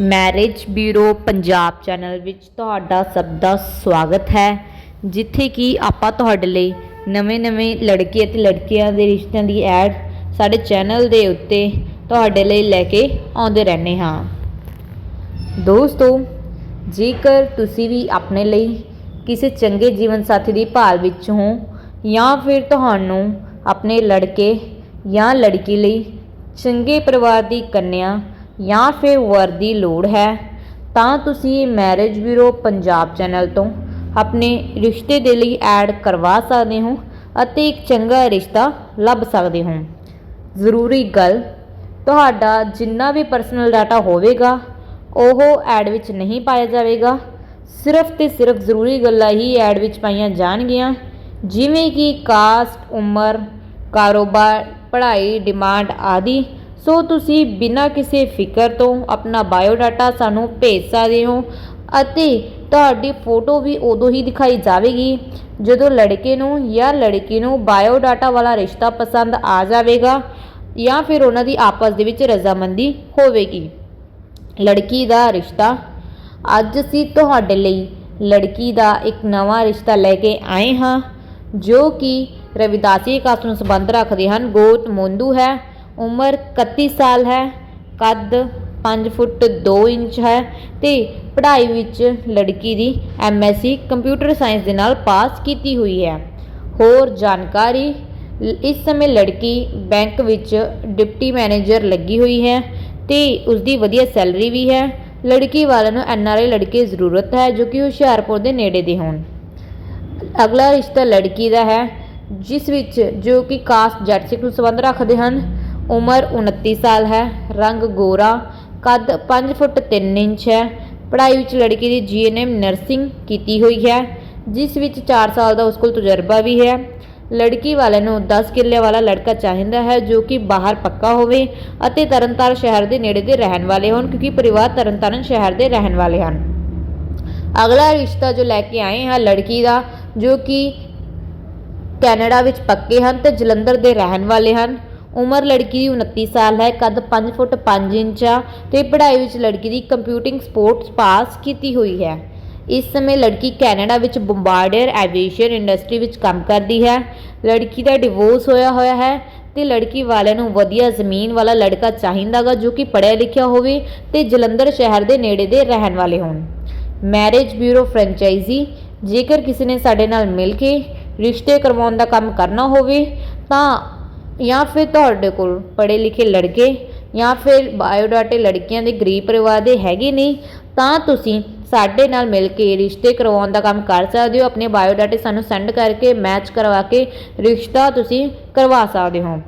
Marriage bureau Punjab channel ਵਿੱਚ ਤੁਹਾਡਾ ਸਭ ਦਾ ਸਵਾਗਤ ਹੈ। ਜਿੱਥੇ ਕਿ ਆਪਾਂ ਤੁਹਾਡੇ ਲਈ ਨਵੇਂ-ਨਵੇਂ ਲੜਕੇ ਅਤੇ ਲੜਕੀਆਂ ਦੇ ਰਿਸ਼ਤਿਆਂ ਦੀ ਐਡ ਸਾਡੇ ਚੈਨਲ ਦੇ ਉੱਤੇ ਤੁਹਾਡੇ ਲਈ ਲੈ ਕੇ ਆਉਂਦੇ ਰਹਿੰਦੇ ਹਾਂ। ਦੋਸਤੋ, ਜੇਕਰ ਤੁਸੀਂ ਵੀ ਆਪਣੇ ਲਈ ਕਿਸੇ ਚੰਗੇ ਜੀਵਨ ਸਾਥੀ ਦੀ ਭਾਲ ਵਿੱਚ ਹੋ ਜਾਂ ਫਿਰ ਤੁਹਾਨੂੰ ਆਪਣੇ ਲੜਕੇ ਜਾਂ ਲੜਕੀ ਲਈ ਚੰਗੇ ਪਰਿਵਾਰ ਦੀ ਕੰਨਿਆ ਜਾਂ ਫਿਰ ਵਰ ਦੀ ਲੋੜ ਹੈ, ਤਾਂ ਤੁਸੀਂ ਮੈਰਿਜ ਬਿਊਰੋ ਪੰਜਾਬ ਚੈਨਲ ਤੋਂ ਆਪਣੇ ਰਿਸ਼ਤੇ ਦੇ ਲਈ ਐਡ ਕਰਵਾ ਸਕਦੇ ਹੋ ਅਤੇ ਇੱਕ ਚੰਗਾ ਰਿਸ਼ਤਾ ਲੱਭ ਸਕਦੇ ਹੋ। ਜ਼ਰੂਰੀ ਗੱਲ, ਤੁਹਾਡਾ ਜਿੰਨਾ ਵੀ ਪਰਸਨਲ ਡਾਟਾ ਹੋਵੇਗਾ, ਉਹ ਐਡ ਵਿੱਚ ਨਹੀਂ ਪਾਇਆ ਜਾਵੇਗਾ। ਸਿਰਫ ਤੇ ਸਿਰਫ ਜ਼ਰੂਰੀ ਗੱਲਾਂ ਹੀ ਐਡ ਵਿੱਚ ਪਾਈਆਂ ਜਾਣਗੀਆਂ, ਜਿਵੇਂ ਕਿ ਕਾਸਟ, ਉਮਰ, ਕਾਰੋਬਾਰ, ਪੜ੍ਹਾਈ, ਡਿਮਾਂਡ ਆਦਿ। ਸੋ ਤੁਸੀਂ ਬਿਨਾਂ ਕਿਸੇ ਫਿਕਰ ਤੋਂ ਆਪਣਾ ਬਾਇਓਡਾਟਾ ਸਾਨੂੰ ਭੇਜ ਸਕਦੇ ਹੋ ਅਤੇ ਤੁਹਾਡੀ ਫੋਟੋ ਵੀ ਉਦੋਂ ਹੀ ਦਿਖਾਈ ਜਾਵੇਗੀ ਜਦੋਂ ਲੜਕੇ ਨੂੰ ਜਾਂ ਲੜਕੀ ਨੂੰ ਬਾਇਓਡਾਟਾ ਵਾਲਾ ਰਿਸ਼ਤਾ ਪਸੰਦ ਆ ਜਾਵੇਗਾ ਜਾਂ ਫਿਰ ਉਹਨਾਂ ਦੀ ਆਪਸ ਦੇ ਵਿੱਚ ਰਜ਼ਾਮੰਦੀ ਹੋਵੇਗੀ। ਲੜਕੀ ਦਾ ਰਿਸ਼ਤਾ ਅੱਜ ਅਸੀਂ ਤੁਹਾਡੇ ਲਈ ਲੜਕੀ ਦਾ ਇੱਕ ਨਵਾਂ ਰਿਸ਼ਤਾ ਲੈ ਕੇ ਆਏ ਹਾਂ, ਜੋ ਕਿ ਰਵਿਦਾਸੀ ਕਾਸਟ ਨੂੰ ਸੰਬੰਧ ਰੱਖਦੇ ਹਨ। ਗੋਤ ਮੋਂਦੂ ਹੈ। ਉਮਰ 31 ਸਾਲ ਹੈ, ਕੱਦ ਪੰਜ ਫੁੱਟ ਦੋ ਇੰਚ ਹੈ ਅਤੇ ਪੜ੍ਹਾਈ ਵਿੱਚ ਲੜਕੀ ਦੀ ਐਮਐਸਸੀ ਕੰਪਿਊਟਰ ਸਾਇੰਸ ਦੇ ਨਾਲ ਪਾਸ ਕੀਤੀ ਹੋਈ ਹੈ। ਹੋਰ ਜਾਣਕਾਰੀ, ਇਸ ਸਮੇਂ ਲੜਕੀ ਬੈਂਕ ਵਿੱਚ ਡਿਪਟੀ ਮੈਨੇਜਰ ਲੱਗੀ ਹੋਈ ਹੈ ਤੇ ਉਸ ਦੀ ਵਧੀਆ ਸੈਲਰੀ ਵੀ ਹੈ। ਲੜਕੀ ਵਾਲਿਆਂ ਨੂੰ ਐਨਆਰਆਈ ਲੜਕੇ ਜ਼ਰੂਰਤ ਹੈ ਜੋ ਕਿ ਹੁਸ਼ਿਆਰਪੁਰ ਦੇ ਨੇੜੇ ਦੇ ਹੋਣ। ਅਗਲਾ ਰਿਸ਼ਤਾ ਲੜਕੀ ਦਾ ਹੈ, ਜਿਸ ਵਿੱਚ ਜੋ ਕਿ ਕਾਸਟ ਜੱਟ ਸਿੱਖ ਨੂੰ ਸੰਬੰਧ ਰੱਖਦੇ ਹਨ। ਉਮਰ 29 ਸਾਲ ਹੈ, ਰੰਗ ਗੋਰਾ, ਕੱਦ 5 ਫੁੱਟ 3 ਇੰਚ ਹੈ। ਪੜ੍ਹਾਈ ਵਿੱਚ ਲੜਕੀ ਦੀ ਜੀਐਨਐਮ ਨਰਸਿੰਗ ਕੀਤੀ ਹੋਈ ਹੈ, ਜਿਸ ਵਿੱਚ 4 ਸਾਲ ਦਾ ਉਸ ਕੋਲ ਤਜਰਬਾ ਵੀ ਹੈ। ਲੜਕੀ ਵਾਲੇ ਨੂੰ 10 ਕਿੱਲੇ ਵਾਲਾ ਲੜਕਾ ਚਾਹੀਦਾ ਹੈ, ਜੋ ਕਿ ਬਾਹਰ ਪੱਕਾ ਹੋਵੇ ਅਤੇ ਤਰਨਤਾਰਨ ਸ਼ਹਿਰ ਦੇ ਨੇੜੇ ਦੇ ਰਹਿਣ ਵਾਲੇ ਹੋਣ, ਕਿਉਂਕਿ ਪਰਿਵਾਰ ਤਰਨਤਾਰਨ ਸ਼ਹਿਰ ਦੇ ਰਹਿਣ ਵਾਲੇ ਹਨ। ਅਗਲਾ ਰਿਸ਼ਤਾ ਜੋ ਲੈ ਕੇ ਆਏ ਹਾਂ, ਲੜਕੀ ਦਾ, ਜੋ ਕਿ ਕੈਨੇਡਾ ਵਿੱਚ ਪੱਕੇ ਹਨ ਤੇ ਜਲੰਧਰ ਦੇ ਰਹਿਣ ਵਾਲੇ ਹਨ। ਉਮਰ ਲੜਕੀ ਦੀ 29 ਸਾਲ ਹੈ, ਕੱਦ 5 ਫੁੱਟ 5 ਇੰਚ ਆ ਤੇ ਪੜ੍ਹਾਈ ਵਿੱਚ ਲੜਕੀ ਦੀ ਕੰਪਿਊਟਿੰਗ ਸਪੋਰਟਸ ਪਾਸ ਕੀਤੀ ਹੋਈ ਹੈ। ਇਸ ਸਮੇਂ ਲੜਕੀ ਕੈਨੇਡਾ ਵਿੱਚ ਬੰਬਾਰਡਰ ਐਵੀਏਸ਼ਨ ਇੰਡਸਟਰੀ ਵਿੱਚ ਕੰਮ ਕਰਦੀ ਹੈ। ਲੜਕੀ ਦਾ ਡਿਵੋਰਸ ਹੋਇਆ ਹੋਇਆ ਹੈ ਤੇ ਲੜਕੀ ਵਾਲਿਆਂ ਨੂੰ ਵਧੀਆ ਜ਼ਮੀਨ ਵਾਲਾ ਲੜਕਾ ਚਾਹੀਦਾਗਾ ਜੋ ਕਿ ਪੜ੍ਹਿਆ ਲਿਖਿਆ ਹੋਵੇ ਤੇ ਜਲੰਧਰ ਸ਼ਹਿਰ ਦੇ ਨੇੜੇ ਦੇ ਰਹਿਣ ਵਾਲੇ ਹੋਣ। ਮੈਰਿਜ ਬਿਊਰੋ ਫਰੈਂਚਾਈਜ਼ੀ, ਜੇਕਰ ਕਿਸੇ ਨੇ ਸਾਡੇ ਨਾਲ ਮਿਲ ਕੇ ਰਿਸ਼ਤੇ ਕਰਵਾਉਣ ਦਾ ਕੰਮ ਕਰਨਾ ਹੋਵੇ, ਤਾਂ ਜਾਂ ਫਿਰ ਤੁਹਾਡੇ ਕੋਲ ਪੜ੍ਹੇ ਲਿਖੇ ਲੜਕੇ ਜਾਂ ਫਿਰ ਬਾਇਓਡਾਟੇ ਲੜਕੀਆਂ ਦੇ ਗਰੀਬ ਪਰਿਵਾਰ ਦੇ ਹੈਗੇ ਨੇ, ਤਾਂ ਤੁਸੀਂ ਸਾਡੇ ਨਾਲ ਮਿਲ ਕੇ ਰਿਸ਼ਤੇ ਕਰਵਾਉਣ ਦਾ ਕੰਮ ਕਰ ਸਕਦੇ ਹੋ। ਆਪਣੇ ਬਾਇਓਡਾਟੇ ਸਾਨੂੰ ਸੈਂਡ ਕਰਕੇ ਮੈਚ ਕਰਵਾ ਕੇ ਰਿਸ਼ਤਾ ਤੁਸੀਂ ਕਰਵਾ ਸਕਦੇ ਹੋ।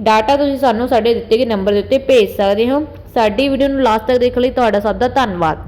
ਡਾਟਾ ਤੁਸੀਂ ਸਾਨੂੰ ਸਾਡੇ ਦਿੱਤੇ ਗਏ ਨੰਬਰ ਦੇ ਉੱਤੇ ਭੇਜ ਸਕਦੇ ਹੋ। ਸਾਡੀ ਵੀਡੀਓ ਨੂੰ ਲਾਸਟ ਤੱਕ ਦੇਖਣ ਲਈ। ਤੁਹਾਡਾ ਸਭ ਦਾ ਧੰਨਵਾਦ।